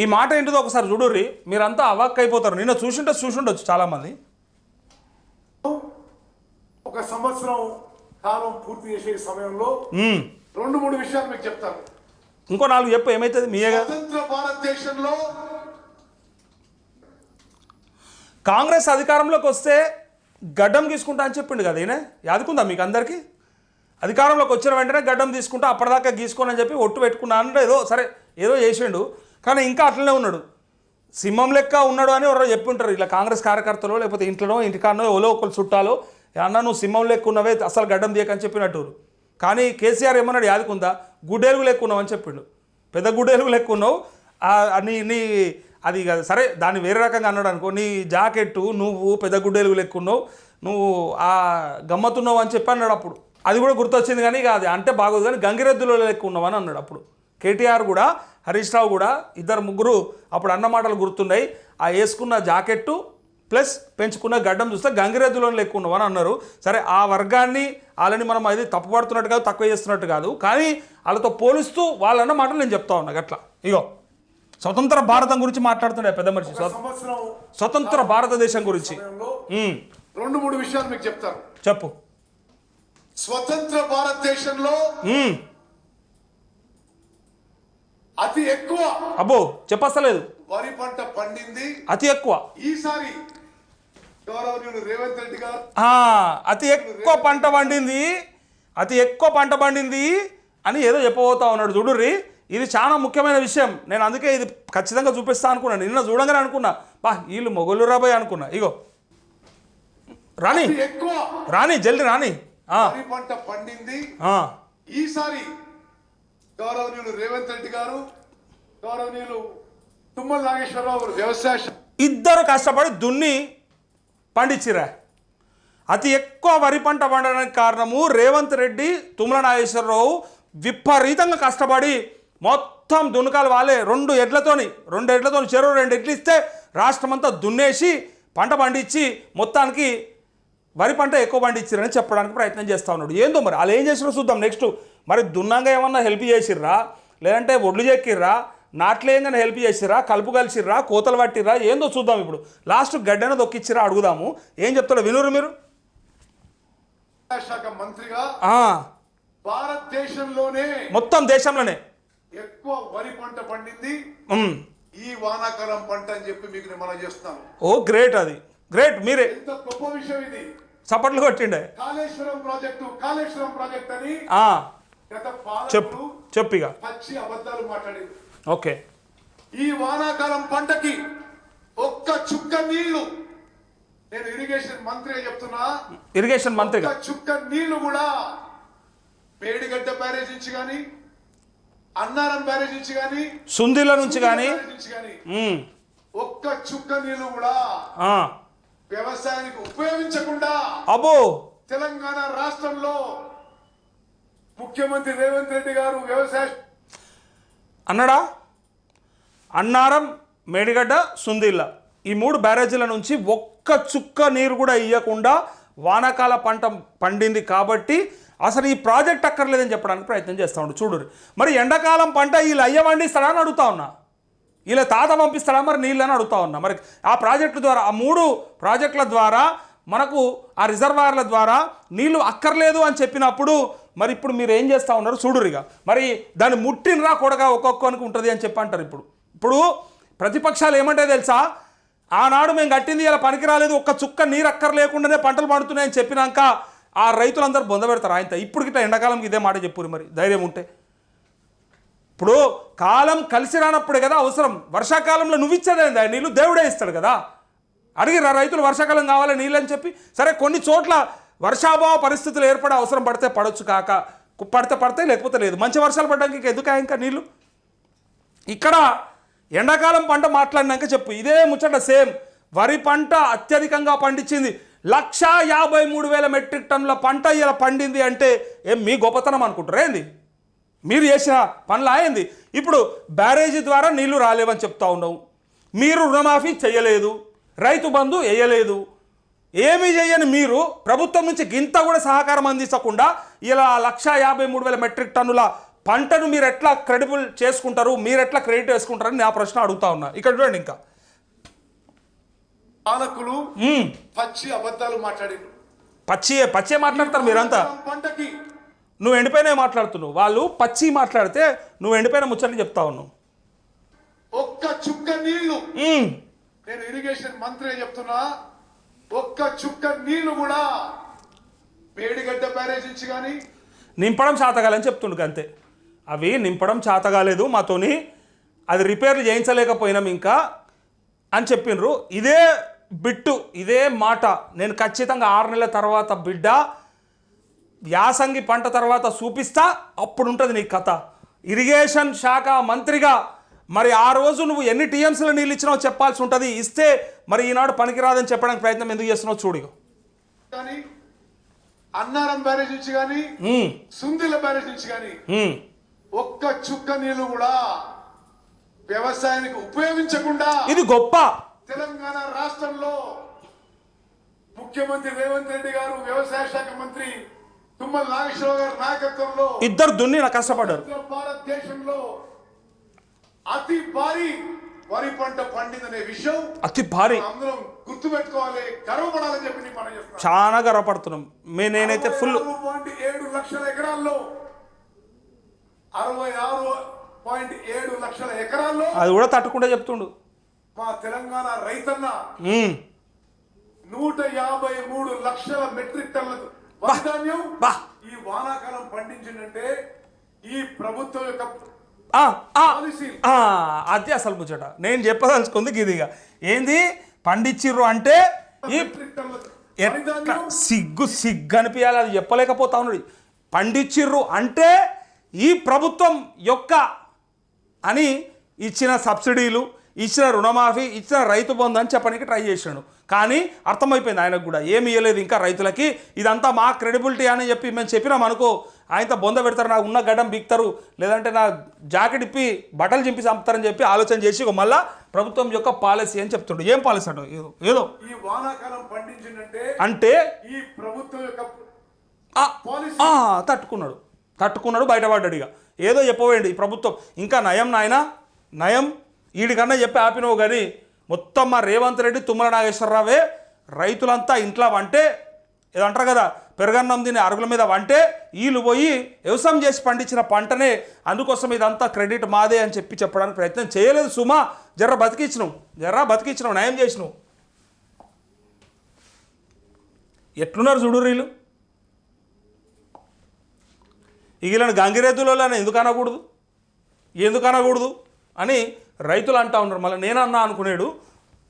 ఈ మాట ఏంటిదో ఒకసారి చూడుర్రి. మీరంతా అవాక్ అయిపోతారు. నిన్న చూసింటే చూసిండొచ్చు చాలామంది. ఒక సంవత్సరం కాలం పూర్తి చేసే సమయంలో. రెండు మూడు విషయాలు మీకు చెప్తాను. ఇంకో నాలుగు చెప్పు ఏమవుతుంది మీయేగా స్వతంత్ర భారతదేశంలో కాంగ్రెస్ అధికారంలోకి వస్తే గడ్డం తీసుకుంటా అని చెప్పిండు కదా ఈయన. యాదుకుందా మీకు అందరికీ? అధికారంలోకి వచ్చిన వెంటనే గడ్డం తీసుకుంటా అప్పటిదాకా గీసుకోని అని చెప్పి ఒట్టు పెట్టుకున్నా అంటే ఏదో సరే ఏదో చేసిండు. కానీ ఇంకా అట్లనే ఉన్నాడు. సింహం లెక్క ఉన్నాడు అని ఎవరో చెప్పి ఉంటారు. ఇలా కాంగ్రెస్ కార్యకర్తలు లేకపోతే ఇంట్లోనో ఇంటికాడనో ఎవరో ఒకరు చుట్టాలో అన్న నువ్వు సింహం లెక్క ఉన్నవే అసలు గడ్డం తీయకని చెప్పినట్టు కానీ కేసీఆర్ ఏమన్నాడు యాదుకుందా గుడ్డేలుగు లెక్క ఉన్నావు అని చెప్పిండు. పెద్ద గుడ్డేలుగు లెక్క ఉన్నావు? నీ నీ అది కాదు. సరే దాన్ని వేరే రకంగా అన్నాడు అనుకో నీ జాకెట్టు నువ్వు పెద్ద గుడ్డేలుగు లెక్క ఉన్నావు నువ్వు ఆ గమ్మతున్నావు అని చెప్పి అన్నాడు అప్పుడు. అది కూడా గుర్తొచ్చింది కానీ ఇక అది అంటే బాగోదు కానీ గంగిరెద్దులో లెక్క ఉన్నావు అని అన్నాడు అప్పుడు. కేటీఆర్ కూడా హరీష్ రావు కూడా ఇద్దరు ముగ్గురు అప్పుడు అన్న మాటలు గుర్తున్నాయి. ఆ వేసుకున్న జాకెట్టు ప్లస్ పెంచుకున్న గడ్డం చూస్తే గంగిరెద్దులో లెక్క ఉన్నావు అని అన్నారు. సరే ఆ వర్గాన్ని వాళ్ళని మనం అది తప్పుపడుతున్నట్టు కాదు తక్కువ చేస్తున్నట్టు కాదు. కానీ వాళ్ళతో పోలుస్తూ వాళ్ళన్న మాటలు నేను చెప్తా ఉన్నా గట్లా. ఇగో స్వతంత్ర భారతం గురించి మాట్లాడుతుండే పెద్ద మనిషి. స్వతంత్ర భారతదేశం గురించి. రెండు మూడు విషయాలు మీకు చెప్తాను. చెప్పు. స్వతంత్ర భారతదేశంలో అతి ఎక్కువ. అబ్బో చెప్పస్తలేదు. వరి పంట పండింది. అతి ఎక్కువ. ఈసారి గౌరవనీయులు రేవంత్ రెడ్డి గారు. ఆ, అతి ఎక్కువ పంట పండింది. అతి ఎక్కువ పంట పండింది అని ఏదో చెప్పబోతా ఉన్నాడు. చూడుర్రి ఇది చాలా ముఖ్యమైన విషయం. నేను అందుకే ఇది ఖచ్చితంగా చూపిస్తా అనుకున్నాను నిన్న చూడంగానే అనుకున్నా. బా వీళ్ళు మొగలు రాబోయ్ అనుకున్నా. ఇగో. ఎక్కువ. రాని జల్ది వరి పంట పండింది. ఈసారి గౌరవనీయులు రేవంత్ రెడ్డి గారు గౌరవనీయులు తుమ్మల నాగేశ్వరరావు వ్యవసాయ ఇద్దరు కష్టపడి దున్ని పండించిరా అతి ఎక్కువ వరి పంట పండడానికి కారణము రేవంత్ రెడ్డి తుమ్మల నాగేశ్వరరావు విపరీతంగా కష్టపడి మొత్తం దున్నకాలు వాళ్ళే. రెండు ఎడ్లతోని రెండు ఎడ్లతోని చెరువు రెండు ఎడ్లు ఇస్తే రాష్ట్రం అంతా దున్నేసి పంట పండించి మొత్తానికి వరి పంట ఎక్కువ పండించారని చెప్పడానికి ప్రయత్నం చేస్తూ ఉన్నాడు. ఏందో మరి? వాళ్ళు ఏం చేసినా చూద్దాం. నెక్స్ట్ మరి దున్నంగా ఏమన్నా హెల్ప్ చేసిర్రా? లేదంటే ఒడ్లు చెక్కిర్రా? నాట్లేయంగానే హెల్ప్ చేసిర్రా? కలుపు కలిసిర్రా? కోతలు పట్టిర్రా? ఏందో చూద్దాం ఇప్పుడు. లాస్ట్ గడ్డన దొక్కిచ్చిరా అడుగుదాము. ఏం చెప్తాడో వినురు మీరు? శాఖ మంత్రిగా భారతదేశంలోనే మొత్తం దేశంలోనే. ఎక్కువ వరి పంట పండింది. ఈ వానాకాలం పంట అని చెప్పి మీకు మనం చేస్తున్నాను. ఓ గ్రేట్ అది. గ్రేట్ మీరే. ఎంత గొప్ప విషయం ఇది. చప్పట్లు కొట్టిండే. కాళేశ్వరం ప్రాజెక్టు కాళేశ్వరం ప్రాజెక్ట్ అని చెప్పు చెప్పిగా పచ్చి అబద్ధాలు మాట్లాడింది. ఓకే. ఈ వానాకాలం పంటకి ఒక్క చుక్క నీళ్ళు. నేను ఇరిగేషన్ మంత్రిగా చెప్తున్నా. ఇరిగేషన్ ఒక్క చుక్క నీళ్ళు కూడా మేడిగడ్డ బ్యారేజ్ నుంచి కానీ అన్నారం బ్యారేజ్ నుంచి కానీ సుందిల నుంచి కానీ ఒక్క చుక్క నీళ్ళు కూడా. వ్యవసాయానికి ఉపయోగించకుండా అబ్బో. తెలంగాణ రాష్ట్రంలో ముఖ్యమంత్రి రేవంత్ రెడ్డి గారు వ్యవసాయ అన్నడా? అన్నారం మేడిగడ్డ సుందిల్ల ఈ మూడు బ్యారేజీల నుంచి ఒక్క చుక్క నీరు కూడా ఇవ్వకుండా వానాకాల పంట పండింది కాబట్టి అసలు ఈ ప్రాజెక్ట్ అక్కర్లేదని చెప్పడానికి ప్రయత్నం చేస్తూ ఉండు. చూడు. మరి ఎండాకాలం పంట వీళ్ళు అయ్య పండిస్తాడా అని అడుగుతా ఉన్నా. వీళ్ళ తాత పంపిస్తాడా? మరి నీళ్ళు అని అడుగుతా ఉన్నా. మరి ఆ ప్రాజెక్టు ద్వారా ఆ మూడు ప్రాజెక్టుల ద్వారా మనకు ఆ రిజర్వాయర్ల ద్వారా నీళ్ళు అక్కర్లేదు అని చెప్పినప్పుడు మరి ఇప్పుడు మీరు ఏం చేస్తూ ఉన్నారు? చూడురిగా. మరి దాన్ని ముట్టినరా కొడగా ఒక్కొక్కనికి ఉంటుంది అని చెప్పి అంటారు ఇప్పుడు. ఇప్పుడు ప్రతిపక్షాలు ఏమంటే తెలుసా? ఆనాడు మేము కట్టింది ఇలా పనికి రాలేదు ఒక్క చుక్క నీరు అక్కర్ లేకుండానే పంటలు పండుతున్నాయని చెప్పినాక ఆ రైతులందరూ బొంద పెడతారు ఆయనతో ఇప్పుడు గిట్ట ఎండాకాలంకి ఇదే మాట చెప్పురు మరి ధైర్యం ఉంటే. ఇప్పుడు కాలం కలిసి రానప్పుడే కదా అవసరం. వర్షాకాలంలో నువ్వు ఇచ్చేదే నీళ్ళు దేవుడే ఇస్తాడు కదా. అడిగిరా రైతులు వర్షాకాలం కావాలి నీళ్ళు అని చెప్పి? సరే కొన్ని చోట్ల వర్షాభావ పరిస్థితులు ఏర్పడే అవసరం పడితే పడవచ్చు కాక పడితే పడితే లేకపోతే లేదు. మంచి వర్షాలు పడడానికి ఇంకా ఎందుకు ఇంకా నీళ్ళు ఇక్కడ ఎండాకాలం పంట మాట్లాడినాక చెప్పు. ఇదే ముచ్చట సేమ్. వరి పంట అత్యధికంగా పండించింది. లక్షా యాభై మూడు వేల మెట్రిక్ టన్నుల పంట ఇలా పండింది అంటే ఏం మీ గొప్పతనం అనుకుంటారు ఏంది? మీరు చేసిన పనులు అయింది ఇప్పుడు బ్యారేజీ ద్వారా నీళ్ళు రాలేవని చెప్తా ఉన్నావు. మీరు రుణమాఫీ చేయలేదు. రైతు బంధు వేయలేదు. ఏమీ చేయని మీరు ప్రభుత్వం నుంచి గింత కూడా సహకారం అందించకుండా ఇలా లక్ష యాభై మూడు వేల మెట్రిక్ టన్నుల పంటను మీరు ఎట్లా క్రెడిబుల్ చేసుకుంటారు? మీరు ఎట్లా క్రెడిట్ వేసుకుంటారని నా ప్రశ్న అడుగుతా ఉన్నా. ఇక్కడ చూడండి ఇంకా. పాలకులు. పచ్చి అబద్ధాలు మాట్లాడిండ్రు పచ్చి పచ్చే మాట్లాడతారు మీరంతా? పంటకి. నువ్వు ఎండిపోయినా మాట్లాడుతున్నావు. వాళ్ళు పచ్చి మాట్లాడితే నువ్వు ఎండిపోయిన ముచ్చట్లు చెప్తా ఉన్నావు. ఒక్క చుక్క నీళ్ళు. నేను ఇరిగేషన్ మంత్రి చెప్తున్నా. ఒక్క చుక్క నీళ్ళు కూడా మేడిగడ్డ బ్యారేజ్ నుంచి కానీ నింపడం చేతగాలని చెప్తుండు అంతే అవి నింపడం చేతగాలేదు మాతోని అది రిపేర్లు చేయించలేకపోయినాం ఇంకా అని చెప్పిండ్రు ఇదే బిట్టు ఇదే మాట. నేను ఖచ్చితంగా ఆరు నెలల తర్వాత బిడ్డ యాసంగి పంట తర్వాత చూపిస్తా అప్పుడు ఉంటుంది నీ కథ. ఇరిగేషన్ శాఖ మంత్రిగా మరి ఆ రోజు నువ్వు ఎన్ని టీఎంసీల నీళ్ళు ఇచ్చినావో చెప్పాల్సి ఉంటుంది ఇస్తే మరి ఈనాడు పనికిరాదని చెప్పడానికి ప్రయత్నం ఎందుకు చేస్తున్నావు చూడు. కానీ అన్నారం బ్యారేజ్ నుంచి కానీ సుందిల బ్యారేజ్ నుంచి కానీ. ఒక్క చుక్క నీళ్ళు కూడా వ్యవసాయానికి ఉపయోగించకుండా ఇది గొప్ప తెలంగాణ రాష్ట్రంలో ముఖ్యమంత్రి రేవంత్ రెడ్డి గారు వ్యవసాయ శాఖ మంత్రి తుమ్మల నాగేశ్వరరావు గారి నాయకత్వంలో ఇద్దరు దున్నిన కష్టపడ్డారు భారతదేశంలో అతి భారీ వరి పంట పండిందనే విషయం అతి భారీ. అందరం గుర్తుపెట్టుకోవాలి గర్వపడాలని చెప్పి నేను మనం చేస్తున్నాను. చాలా గర్వపడుతున్నాం. మే నేనైతే ఫుల్ పాయింట్ ఏడు లక్షల ఎకరాల్లో అరవై ఆరు పాయింట్ ఏడు లక్షల ఎకరాల్లో అది కూడా తట్టుకుంటే చెప్తుండు. మా తెలంగాణ రైతన్న నూట యాభై మూడు లక్షల మెట్రిక్ టన్నుల వరి ధాన్యం బా. ఈ వానాకాలం పండించిందంటే ఈ ప్రభుత్వం యొక్క అది అసలు ముచ్చట. నేను చెప్పదలుచుకుంది గిదిగా. ఏంది? పండించిర్రు అంటే ఈ సిగ్గు సిగ్గు అనిపించాలి అది చెప్పలేకపోతా ఉన్నాడు. పండించిర్రు అంటే ఈ ప్రభుత్వం యొక్క అని ఇచ్చిన సబ్సిడీలు ఇచ్చిన రుణమాఫీ ఇచ్చిన రైతు బంధు అని చెప్పడానికి ట్రై చేశాడు కానీ అర్థమైపోయింది ఆయనకు కూడా. ఏమి ఇవ్వలేదు ఇంకా రైతులకి. ఇదంతా మా క్రెడిబిలిటీ అని చెప్పి మేము చెప్పినాం అనుకో ఆయనతో బొంద పెడతారు నాకు ఉన్న గడ్డం బిక్తారు లేదంటే నా జాకెట్ ఇప్పి బట్టలు చింపి చంపుతారని చెప్పి ఆలోచన చేసి మళ్ళా ప్రభుత్వం యొక్క పాలసీ అని చెప్తుండు. ఏం పాలసీ అంటావు ఏదో ఏదో. ఈ వానాకాలం పండించిందంటే అంటే ఈ ప్రభుత్వం యొక్క తట్టుకున్నాడు. తట్టుకున్నాడు బయటపడ్డాడు ఇక ఏదో చెప్పవేయండి ఈ ప్రభుత్వం. ఇంకా నయం నాయన? నయం వీడికన్నా చెప్పి ఆపినవు కానీ మొత్తం మా రేవంత్ రెడ్డి తుమ్మల నాగేశ్వరరావే రైతులంతా ఇంట్లో వంటే ఏదో అంటారు కదా పెరగన్నం తిని అరుగుల మీద వంటే వీళ్ళు పోయి వ్యవసాయం చేసి పండించిన పంటనే అందుకోసం ఇదంతా క్రెడిట్ మాదే అని చెప్పి చెప్పడానికి ప్రయత్నం చేయలేదు సుమా. జర్ర బతికించినావు జర్ర బతికించినావు నయం చేసినావు. ఎట్లున్నారు చూడు రీలు? ఇగిలాంటి గంగిరెద్దులలో ఎందుకు అనకూడదు? ఎందుకు అనకూడదు? అని రైతులు అంటా ఉన్నారు. మళ్ళీ నేనన్నా అనుకునేడు